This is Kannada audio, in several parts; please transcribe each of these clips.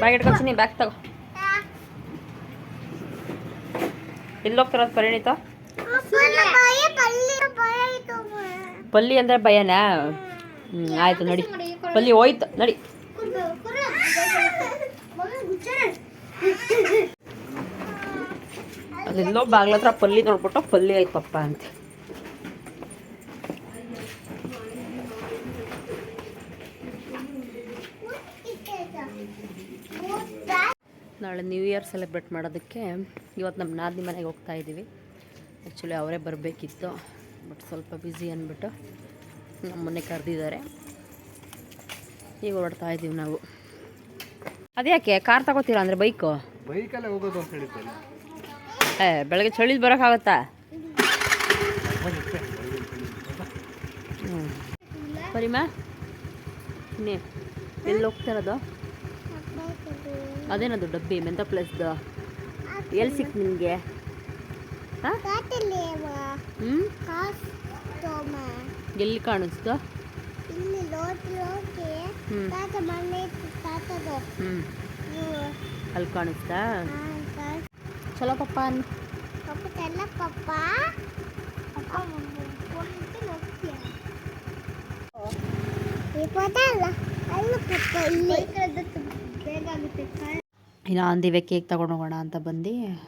ಬ್ಯಾಗ್ ಇಟ್ಕೊಳ್ತೀನಿ ಬ್ಯಾಗ್ ತಗೋ. ಎಲ್ಲಿ ಹೋಗ್ತಿರೋದು ಪರಿಣಿತ ಪಲ್ಲಿ ಅಂದ್ರೆ ಭಯನಾ? ಹ್ಞೂ ಆಯ್ತು, ನಡಿ. ಪಲ್ಲಿ ಹೋಯ್ತು, ನಡಿ. ಅಲ್ಲೆಲ್ಲೋ ಬಾಗ್ಲ ಹತ್ರ ಪಲ್ಲಿ ನೋಡ್ಬಿಟ್ಟು ಪಲ್ಲಿ ಆಯ್ತಪ್ಪ ಅಂತ. ನಾಳೆ ನ್ಯೂ ಇಯರ್ ಸೆಲೆಬ್ರೇಟ್ ಮಾಡೋದಕ್ಕೆ ಇವತ್ತು ನಮ್ಮ ನಾದಿ ಮನೆಗೆ ಹೋಗ್ತಾ ಇದ್ದೀವಿ. ಆ್ಯಕ್ಚುಲಿ ಅವರೇ ಬರಬೇಕಿತ್ತು ಬಟ್ ಸ್ವಲ್ಪ ಬ್ಯುಸಿ ಅಂದ್ಬಿಟ್ಟು ಮನೆ ಕರೆದಿದ್ದಾರೆ. ಈಗ ಹೊರಡ್ತಾ ಇದ್ದೀವಿ ನಾವು. ಅದ್ಯಾಕೆ ಕಾರ್ ತಗೋತೀರಾ ಅಂದರೆ ಬೈಕು ಬೈಕಲ್ಲೇ ಹೋಗೋದು ಅಂತ ಹೇಳಿದ್ದೇನೆ ಏ ಬೆಳಗ್ಗೆ ಚಳಿದು ಬರೋಕ್ಕಾಗತ್ತಾ? ಹ್ಞೂ ಇನ್ನೇ ಎಲ್ಲಿ ಹೋಗ್ತಾ ಇರೋದು? ಅದೇನದು ಡಬ್ಬಿ ಮೆಂತ ಪ್ಲಸ್ದು ಎಲ್ಲಿ ಸಿಕ್ ನಿಮಗೆ ಎಲ್ಲಿ ಕಾಣಿಸ್ತು? ಅಲ್ಲಿ ಕಾಣಿಸ್ತಾ? ಚಲೋ ಪಪ್ಪ. ಪಪ್ಪ? ಅಲ್ಲ ಅಲ್ಲ ಪಪ್ಪ ಇಲ್ಲಿ ಬೇಗ ಆಗುತ್ತೆ ಇನ್ನು ಅಂದಿವೆ ಕೇಕ್ ತಗೊಂಡು ಹೋಗೋಣ ಅಂತ ಬಂದು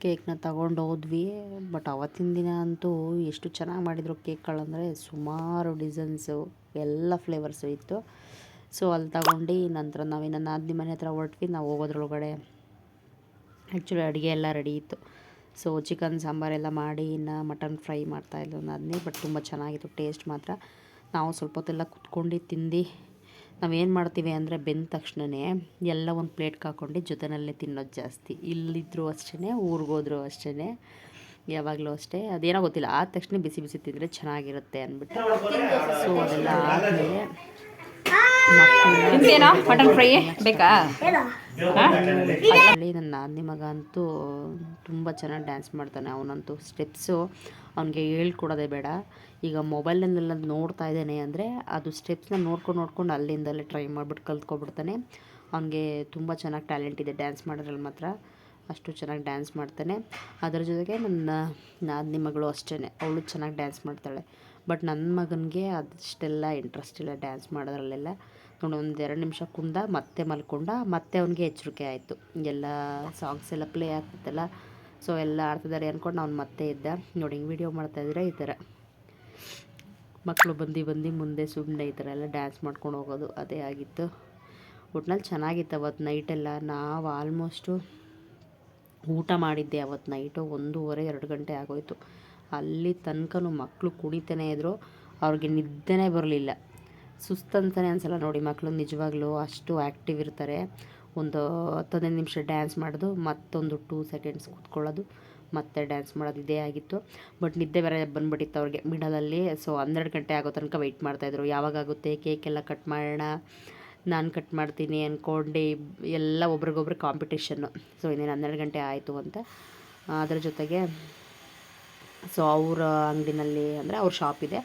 ಕೇಕ್ನ ತಗೊಂಡು ಹೋದ್ವಿ. ಬಟ್ ಅವತ್ತಿನ ದಿನ ಅಂತೂ ಎಷ್ಟು ಚೆನ್ನಾಗಿ ಮಾಡಿದರು ಕೇಕ್ಗಳಂದರೆ ಸುಮಾರು ಡಿಸೈನ್ಸು, ಎಲ್ಲ ಫ್ಲೇವರ್ಸು ಇತ್ತು. ಸೊ, ಅಲ್ಲಿ ತಗೊಂಡು ನಂತರ ನಾವಿನ್ನು ನಾದಿನಿ ಮನೆ ಹತ್ರ ಹೊರಟ್ವಿ. ನಾವು ಹೋಗೋದ್ರೊಳಗಡೆ ಆ್ಯಕ್ಚುಲಿ ಅಡುಗೆ ಎಲ್ಲ ರೆಡಿ ಇತ್ತು. ಸೊ, ಚಿಕನ್ ಸಾಂಬಾರೆಲ್ಲ ಮಾಡಿ ಇನ್ನು ಮಟನ್ ಫ್ರೈ ಮಾಡ್ತಾಯಿದ್ಲು ನಾದಿನಿ ಬಟ್ ತುಂಬ ಚೆನ್ನಾಗಿತ್ತು, ಟೇಸ್ಟ್ ಮಾತ್ರ. ನಾವು ಸ್ವಲ್ಪ ಹೊತ್ತೆಲ್ಲ ಕುತ್ಕೊಂಡು ತಿಂದು ನಾವೇನು ಮಾಡ್ತೀವಿ ಅಂದರೆ ಬೆಂದ ತಕ್ಷಣವೇ ಎಲ್ಲ ಒಂದು ಪ್ಲೇಟ್ ಹಾಕ್ಕೊಂಡು ಜೊತೆನಲ್ಲೇ ತಿನ್ನೋದು ಜಾಸ್ತಿ. ಇಲ್ಲಿದ್ದರೂ ಅಷ್ಟೇ ಊರಿಗೋದ್ರೂ ಅಷ್ಟೇ ಯಾವಾಗಲೂ ಅಷ್ಟೇ. ಅದೇನೋ ಗೊತ್ತಿಲ್ಲ ಆದ ತಕ್ಷಣ ಬಿಸಿ ಬಿಸಿ ತಿಂದರೆ ಚೆನ್ನಾಗಿರುತ್ತೆ ಅಂದ್ಬಿಟ್ಟು. ಸೊ ಅದೆಲ್ಲ ಆದಮೇಲೆ ನಿಮ್ಗೇನೋ? ಮಟನ್ ಫ್ರೈ ಬೇಕಾ? ಅಲ್ಲಿ ನನ್ನ ಮಗ ಅಂತೂ ತುಂಬ ಚೆನ್ನಾಗಿ ಡ್ಯಾನ್ಸ್ ಮಾಡ್ತಾನೆ. ಅವನಂತೂ ಸ್ಟೆಪ್ಸು ಅವನಿಗೆ ಹೇಳ್ಕೊಡೋದೇ ಬೇಡ. ಈಗ ಮೊಬೈಲ್ನಲ್ಲೆಲ್ಲ ನೋಡ್ತಾ ಇದ್ದಾನೆ ಅಂದರೆ ಅದು ಸ್ಟೆಪ್ಸ್ನ ನೋಡ್ಕೊಂಡು ನೋಡ್ಕೊಂಡು ಅಲ್ಲಿಂದಲೇ ಟ್ರೈ ಮಾಡಿಬಿಟ್ಟು ಕಲ್ತ್ಕೊಬಿಡ್ತಾನೆ. ಅವನಿಗೆ ತುಂಬ ಚೆನ್ನಾಗಿ ಟ್ಯಾಲೆಂಟ್ ಇದೆ ಡ್ಯಾನ್ಸ್ ಮಾಡೋದ್ರಲ್ಲಿ ಮಾತ್ರ. ಅಷ್ಟು ಚೆನ್ನಾಗಿ ಡ್ಯಾನ್ಸ್ ಮಾಡ್ತಾನೆ. ಅದರ ಜೊತೆಗೆ ನನ್ನ ನಾದಿನಿ ಮಗಳು ಅಷ್ಟೇ ಅವಳು ಚೆನ್ನಾಗಿ ಡ್ಯಾನ್ಸ್ ಮಾಡ್ತಾಳೆ. ಬಟ್ ನನ್ನ ಮಗನಿಗೆ ಅದಷ್ಟೆಲ್ಲ ಇಂಟ್ರೆಸ್ಟ್ ಇಲ್ಲ ಡ್ಯಾನ್ಸ್ ಮಾಡೋದ್ರಲ್ಲೆಲ್ಲ. ನೋಡಿ, ಒಂದು ಎರಡು ನಿಮಿಷ ಕುಂದ ಮತ್ತೆ ಮಲ್ಕೊಂಡ, ಮತ್ತೆ ಅವನಿಗೆ ಎಚ್ಚರಿಕೆ ಆಯಿತು. ಎಲ್ಲ ಸಾಂಗ್ಸ್ ಎಲ್ಲ ಪ್ಲೇ ಆಗ್ತಿತ್ತಲ್ಲ. ಸೊ ಎಲ್ಲ ಆಡ್ತಿದ್ದಾರೆ ಅಂದ್ಕೊಂಡು ಅವ್ನು ಮತ್ತೆ ಇದ್ದ. ನೋಡಿ, ಹಿಂಗೆ ವೀಡಿಯೋ ಮಾಡ್ತಾಯಿದ್ರೆ ಈ ಥರ ಮಕ್ಕಳು ಬಂದು ಬಂದು ಮುಂದೆ ಸುಮ್ಮನೆ ಈ ಥರ ಎಲ್ಲ ಡ್ಯಾನ್ಸ್ ಮಾಡ್ಕೊಂಡು ಹೋಗೋದು. ಅದೇ ಆಗಿತ್ತು. ಒಟ್ನಲ್ಲಿ ಚೆನ್ನಾಗಿತ್ತು ಅವತ್ತು ನೈಟೆಲ್ಲ ನಾವು ಆಲ್ಮೋಸ್ಟು ಊಟ ಮಾಡಿದ್ದೆ ಅವತ್ತು ನೈಟು ಒಂದೂವರೆ, ಎರಡು ಗಂಟೆ ಆಗೋಯಿತು. ಅಲ್ಲಿ ತನಕನೂ ಮಕ್ಕಳು ಕುಣಿತಾನೆ ಇದ್ದರು ಅವ್ರಿಗೆ ನಿದ್ದೆನೇ ಬರಲಿಲ್ಲ. ಸುಸ್ತಂತಾನೆ ಅನ್ಸಲ್ಲ ನೋಡಿ ಮಕ್ಕಳು ನಿಜವಾಗ್ಲೂ ಅಷ್ಟು ಆ್ಯಕ್ಟಿವ್ ಇರ್ತಾರೆ. ಒಂದು ಹತ್ತು ಹದಿನೈದು ನಿಮಿಷ ಡ್ಯಾನ್ಸ್ ಮಾಡೋದು, ಮತ್ತೊಂದು ಟೂ ಸೆಕೆಂಡ್ಸ್ ಕೂತ್ಕೊಳ್ಳೋದು, ಮತ್ತೆ ಡ್ಯಾನ್ಸ್ ಮಾಡೋದು ಇದೇ ಆಗಿತ್ತು. ಬಟ್ ನಿದ್ದೆ ಬೇರೆ ಬಂದುಬಿಟ್ಟಿತ್ತು ಅವ್ರಿಗೆ ಮಿಡಲಲ್ಲಿ ಸೊ ಹನ್ನೆರಡು ಗಂಟೆ ಆಗೋ ತನಕ ವೆಯ್ಟ್ ಮಾಡ್ತಾಯಿದ್ರು ಯಾವಾಗ ಆಗುತ್ತೆ ಕೇಕ್ ಎಲ್ಲ ಕಟ್ ಮಾಡೋಣ ನಾನು ಕಟ್ ಮಾಡ್ತೀನಿ ಅಂದ್ಕೊಂಡು ಎಲ್ಲ ಒಬ್ರಿಗೊಬ್ರು ಕಾಂಪಿಟೇಷನ್ನು ಸೊ ಇನ್ನೇನು ಹನ್ನೆರಡು ಗಂಟೆ ಆಯಿತು ಅಂತ. ಅದರ ಜೊತೆಗೆ ಸೊ ಅವರ ಅಂಗಡಿನಲ್ಲಿ ಅಂದರೆ ಅವ್ರ ಶಾಪ್ ಇದೆ.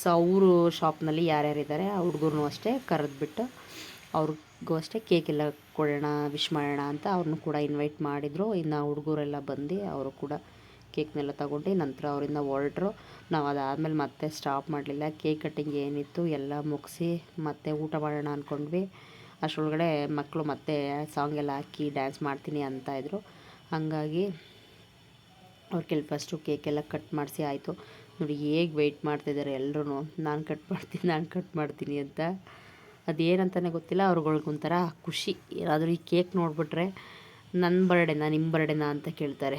ಸೊ ಅವರು ಶಾಪ್ನಲ್ಲಿ ಯಾರ್ಯಾರಿದ್ದಾರೆ ಆ ಹುಡುಗರು ಅಷ್ಟೇ ಕರೆದ್ಬಿಟ್ಟು ಅವ್ರಿಗೂ ಅಷ್ಟೇ ಕೇಕ್ ಎಲ್ಲ ಕೊಡೋಣ ವಿಶ್ ಮಾಡೋಣ ಅಂತ ಅವ್ರನ್ನೂ ಕೂಡ ಇನ್ವೈಟ್ ಮಾಡಿದರು. ಇನ್ನು ಹುಡುಗರೆಲ್ಲ ಬಂದು ಅವರು ಕೂಡ ಕೇಕ್ನೆಲ್ಲ ತಗೊಂಡು ನಂತರ ಅವರಿಂದ ಹೊರಟ್ರು ನಾವು ಅದಾದಮೇಲೆ ಮತ್ತೆ ಸ್ಟಾಪ್ ಮಾಡಲಿಲ್ಲ. ಕೇಕ್ ಕಟ್ಟಿಂಗ್ ಏನಿತ್ತು ಎಲ್ಲ ಮುಗಿಸಿ ಮತ್ತೆ ಊಟ ಮಾಡೋಣ ಅಂದ್ಕೊಂಡ್ವಿ ಅಷ್ಟರೊಳಗಡೆ ಮಕ್ಕಳು ಮತ್ತೆ ಸಾಂಗ್ ಎಲ್ಲ ಹಾಕಿ ಡ್ಯಾನ್ಸ್ ಮಾಡ್ತೀನಿ ಅಂತ ಇದ್ದರು ಹಾಗಾಗಿ ಅವ್ರ ಕೆಲ ಫಸ್ಟು ಕೇಕೆಲ್ಲ ಕಟ್ ಮಾಡಿಸಿ ಆಯಿತು. ನೋಡಿ ಹೇಗೆ ವೆಯ್ಟ್ ಮಾಡ್ತಿದ್ದಾರೆ ಎಲ್ಲರೂ ನಾನು ಕಟ್ ಮಾಡ್ತೀನಿ, ನಾನು ಕಟ್ ಮಾಡ್ತೀನಿ ಅಂತ. ಅದೇನಂತಲೇ ಗೊತ್ತಿಲ್ಲ. ಅವ್ರುಗಳ್ಗೊಂಥರ ಖುಷಿ. ಏನಾದರೂ ಈ ಕೇಕ್ ನೋಡಿಬಿಟ್ರೆ ನನ್ನ ಬರ್ಡೇನಾ ನಿಮ್ಮ ಬರ್ಡೇನಾ ಅಂತ ಕೇಳ್ತಾರೆ.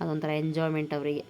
ಅದೊಂಥರ ಎಂಜಾಯ್ಮೆಂಟ್ ಅವರಿಗೆ.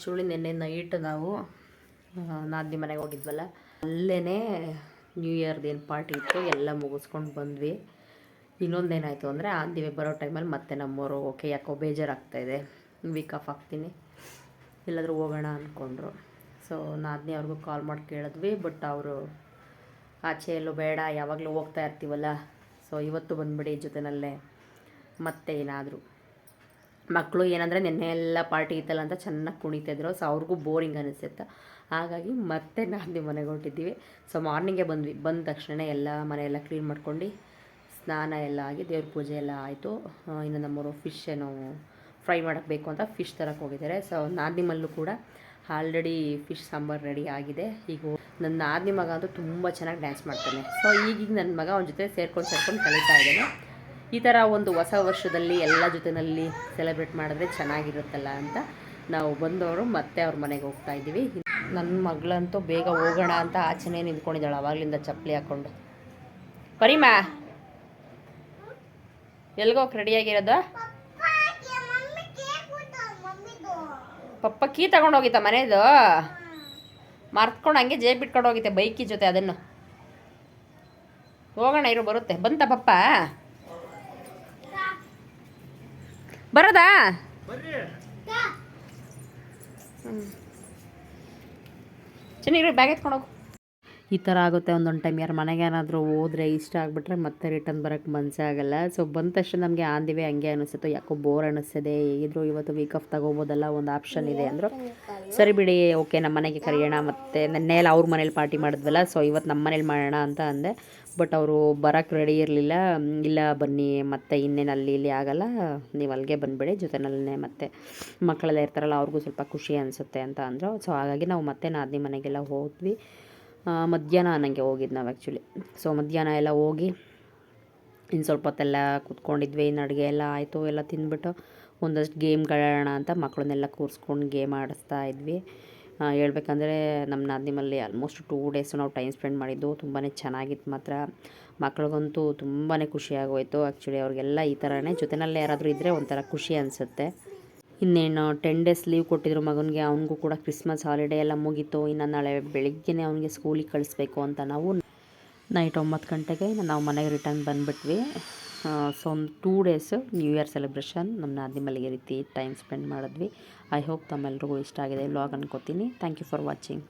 ಆ್ಯಕ್ಚುಲಿ ನಿನ್ನೆ ನೈಟ್ ನಾವು ನಾದಿ ಮನೆಗೆ ಹೋಗಿದ್ವಲ್ಲ ಅಲ್ಲೇ ನ್ಯೂ ಇಯರ್ದು ಏನು ಪಾರ್ಟಿ ಇತ್ತು, ಎಲ್ಲ ಮುಗಿಸ್ಕೊಂಡು ಬಂದ್ವಿ. ಇನ್ನೊಂದೇನಾಯಿತು ಅಂದರೆ ಆಂದಿವೆ ಬರೋ ಟೈಮಲ್ಲಿ ಮತ್ತೆ ನಮ್ಮವರು ಓಕೆ ಯಾಕೋ ಬೇಜಾರಾಗ್ತಾಯಿದೆ ವೀಕ್ ಆಫ್ ಆಗ್ತೀನಿ, ಎಲ್ಲಾದರೂ ಹೋಗೋಣ ಅಂದ್ಕೊಂಡ್ರು ಸೊ ನಾದಿನಿ ಅವ್ರಿಗೂ ಕಾಲ್ ಮಾಡಿ ಕೇಳಿದ್ವಿ ಬಟ್ ಅವರು, ಆಚೆ ಎಲ್ಲೂ ಬೇಡ, ಯಾವಾಗಲೂ ಹೋಗ್ತಾ ಇರ್ತೀವಲ್ಲ ಸೊ ಇವತ್ತು ಬಂದುಬಿಡಿ ಜೊತೆನಲ್ಲೇ, ಮತ್ತೆ ಏನಾದರೂ. ಮಕ್ಕಳು ಏನಂದರೆ ನಿನ್ನೆ ಎಲ್ಲ ಪಾರ್ಟಿ ಇತ್ತಲ್ಲ ಅಂತ ಚೆನ್ನಾಗಿ ಕುಣಿತಿದ್ರು ಸೊ ಅವ್ರಿಗೂ ಬೋರಿಂಗ್ ಅನಿಸುತ್ತೆ. ಹಾಗಾಗಿ ಮತ್ತೆ ನಾದಿನಿ ಮನೆಗೆ ಹೊರಟಿದ್ದೀವಿ ಸೊ ಮಾರ್ನಿಂಗೇ ಬಂದ್ವಿ. ಬಂದ ತಕ್ಷಣ ಎಲ್ಲ ಮನೆಯೆಲ್ಲ ಕ್ಲೀನ್ ಮಾಡ್ಕೊಂಡು ಸ್ನಾನ ಎಲ್ಲ ಆಗಿ ದೇವ್ರ ಪೂಜೆ ಎಲ್ಲ ಆಯಿತು. ಇನ್ನು ನಮ್ಮವರು ಫಿಶ್ ಏನೋ ಫ್ರೈ ಮಾಡೋಕ್ಕೆ ಬೇಕು ಅಂತ ಫಿಶ್ ತರಕ್ಕೆ ಹೋಗಿದ್ದಾರೆ. ಸೊ ನಾದಿಮಲ್ಲೂ ಕೂಡ ಆಲ್ರೆಡಿ ಫಿಶ್ ಸಾಂಬಾರು ರೆಡಿ ಆಗಿದೆ. ಈಗ ನನ್ನ ನಾದಿನಿ ಮಗ ಅಂತೂ ತುಂಬ ಚೆನ್ನಾಗಿ ಡ್ಯಾನ್ಸ್ ಮಾಡ್ತಾನೆ. ಸೊ ಈಗೀಗ ನನ್ನ ಮಗ ಅವನ ಜೊತೆ ಸೇರ್ಕೊಂಡು ಸೇರ್ಕೊಂಡು ಕಲಿತಾ ಇದ್ದಾನೆ. ಈ ಥರ ಒಂದು ಹೊಸ ವರ್ಷದಲ್ಲಿ ಎಲ್ಲ ಜೊತೆಯಲ್ಲಿ ಸೆಲೆಬ್ರೇಟ್ ಮಾಡಿದ್ರೆ ಚೆನ್ನಾಗಿರುತ್ತಲ್ಲ ಅಂತ ನಾವು ಬಂದವರು ಮತ್ತೆ ಅವ್ರ ಮನೆಗೆ ಹೋಗ್ತಾ ಇದ್ದೀವಿ. ನನ್ನ ಮಗಳಂತೂ ಬೇಗ ಹೋಗೋಣ ಅಂತ ಆಚೆನೇ ನಿಂತ್ಕೊಂಡಿದ್ದಾಳೆ, ಅವಾಗಲಿಂದ ಚಪ್ಪಲಿ ಹಾಕ್ಕೊಂಡು ಪರಿಮಾ ಎಲ್ಗೋಕೆ ರೆಡಿಯಾಗಿರೋದು ಪಪ್ಪ ಕೀ ತಗೊಂಡೋಗಿತ್ತ ಮನೇದು? ಮರ್ತ್ಕೊಂಡು ಹಂಗೆ ಜೇಬ್ ಇಟ್ಕೊಂಡು ಹೋಗಿತ್ತೆ ಬೈಕಿ ಜೊತೆ ಅದನ್ನು. ಹೋಗೋಣ ಇರು, ಬರುತ್ತೆ. ಬಂತ ಪಪ್ಪ? ಬರೋದಾ? ಚೆನ್ನಾಗಿರೋ ಬ್ಯಾಗ್ ಎತ್ಕೊಂಡು ಹೋಗು. ಈ ಥರ ಆಗುತ್ತೆ ಒಂದೊಂದು ಟೈಮ್ ಯಾರು ಮನೆಗೆ ಏನಾದರೂ ಹೋದರೆ ಇಷ್ಟ ಆಗಿಬಿಟ್ರೆ ಮತ್ತೆ ರಿಟರ್ನ್ ಬರೋಕ್ಕೆ ಮನಸ್ಸೇ ಆಗಲ್ಲ. ಸೊ ಬಂದ ತಕ್ಷಣ ನಮಗೆ ಆಂದಿವೆ ಹಂಗೆ ಅನಿಸುತ್ತೆ ಯಾಕೋ ಬೋರ್ ಅನ್ನಿಸ್ತದೆ ಹೇಗಿದ್ರು ಇವತ್ತು ವೀಕ್ ಆಫ್ ತಗೋಬೋದಲ್ಲ ಒಂದು ಆಪ್ಷನ್ ಇದೆ ಅಂದರು. ಸರಿ ಬಿಡಿ ಓಕೆ ನಮ್ಮ ಮನೆಗೆ ಕರೆಯೋಣ. ಮತ್ತು ನೆನ್ನೆ ಎಲ್ಲ ಅವ್ರ ಮನೇಲಿ ಪಾರ್ಟಿ ಮಾಡಿದ್ವಲ್ಲ ಸೊ ಇವತ್ತು ನಮ್ಮ ಮನೇಲಿ ಮಾಡೋಣ ಅಂತ ಅಂದೆ. ಬಟ್ ಅವರು ಬರೋಕ್ಕೆ ರೆಡಿ ಇರಲಿಲ್ಲ. ಇಲ್ಲ ಬನ್ನಿ, ಮತ್ತೆ ಇನ್ನೇನು ಅಲ್ಲಿ ಇಲ್ಲಿ ಆಗಲ್ಲ. ನೀವು ಅಲ್ಲಿಗೆ ಬಂದುಬಿಡಿ ಜೊತೆನಲ್ಲೇ ಮತ್ತೆ ಮಕ್ಕಳೆಲ್ಲ ಇರ್ತಾರಲ್ಲ, ಅವ್ರಿಗೂ ಸ್ವಲ್ಪ ಖುಷಿ ಅನಿಸುತ್ತೆ ಅಂತ ಅಂದರು. ಸೊ ಹಾಗಾಗಿ ನಾವು ಮತ್ತೆ ನಾದಿನಿ ಮನೆಗೆಲ್ಲ ಹೋದ್ವಿ. ಮಧ್ಯಾಹ್ನ ನನಗೆ ಹೋಗಿದ್ದು ನಾವು ಆ್ಯಕ್ಚುಲಿ ಸೊ ಮಧ್ಯಾಹ್ನ ಎಲ್ಲ ಹೋಗಿ ಇನ್ನು ಸ್ವಲ್ಪ ಹೊತ್ತೆಲ್ಲ ಕೂತ್ಕೊಂಡಿದ್ವಿ. ಇನ್ನು ಅಡುಗೆ ಎಲ್ಲ ಆಯಿತು, ಎಲ್ಲ ತಿಂದ್ಬಿಟ್ಟು ಒಂದಷ್ಟು ಗೇಮ್ಗಳಾಡೋಣ ಅಂತ ಮಕ್ಕಳನ್ನೆಲ್ಲ ಕೂರಿಸ್ಕೊಂಡು ಗೇಮ್ ಆಡಿಸ್ತಾ ಇದ್ವಿ. ಹೇಳ್ಬೇಕಂದ್ರೆ ನಮ್ಮ ನಾದಿಮಲ್ಲಿ ಆಲ್ಮೋಸ್ಟ್ ಟೂ ಡೇಸ್ ನಾವು ಟೈಮ್ ಸ್ಪೆಂಡ್ ಮಾಡಿದ್ದು ತುಂಬಾ ಚೆನ್ನಾಗಿತ್ತು ಮಾತ್ರ. ಮಕ್ಳಿಗಂತೂ ತುಂಬಾ ಖುಷಿಯಾಗೋಯಿತು ಆ್ಯಕ್ಚುಲಿ ಅವ್ರಿಗೆಲ್ಲ ಈ ಥರನೇ ಜೊತೆನಲ್ಲೇ ಯಾರಾದರೂ ಇದ್ದರೆ ಒಂಥರ ಖುಷಿ ಅನಿಸುತ್ತೆ. ಇನ್ನೇನು ಟೆನ್ ಡೇಸ್ ಲೀವ್ ಕೊಟ್ಟಿದ್ರು ಮಗನಿಗೆ, ಅವನಿಗೂ ಕೂಡ ಕ್ರಿಸ್ಮಸ್ ಹಾಲಿಡೇ ಎಲ್ಲ ಮುಗೀತು. ಇನ್ನು ನಾಳೆ ಬೆಳಿಗ್ಗೆನೇ ಅವನಿಗೆ ಸ್ಕೂಲಿಗೆ ಕಳಿಸ್ಬೇಕು ಅಂತ ನಾವು ನೈಟ್ ಒಂಬತ್ತು ಗಂಟೆಗೆ ನಾವು ಮನೆಗೆ ರಿಟರ್ನ್ ಬಂದುಬಿಟ್ವಿ. ಸೊ ಒಂದು two days new year celebration ನಮ್ಮ ನಾದಿಮಲ್ಲಿಗೆ ರೀತಿ ಟೈಮ್ ಸ್ಪೆಂಡ್ ಮಾಡಿದ್ವಿ. ಐ ಹೋಪ್ ತಮ್ಮೆಲ್ರಿಗೂ ಇಷ್ಟ ಆಗಿದೆ ವ್ಲಾಗ್ ಅನ್ಕೋತೀನಿ ಥ್ಯಾಂಕ್ ಯು ಫಾರ್ ವಾಚಿಂಗ್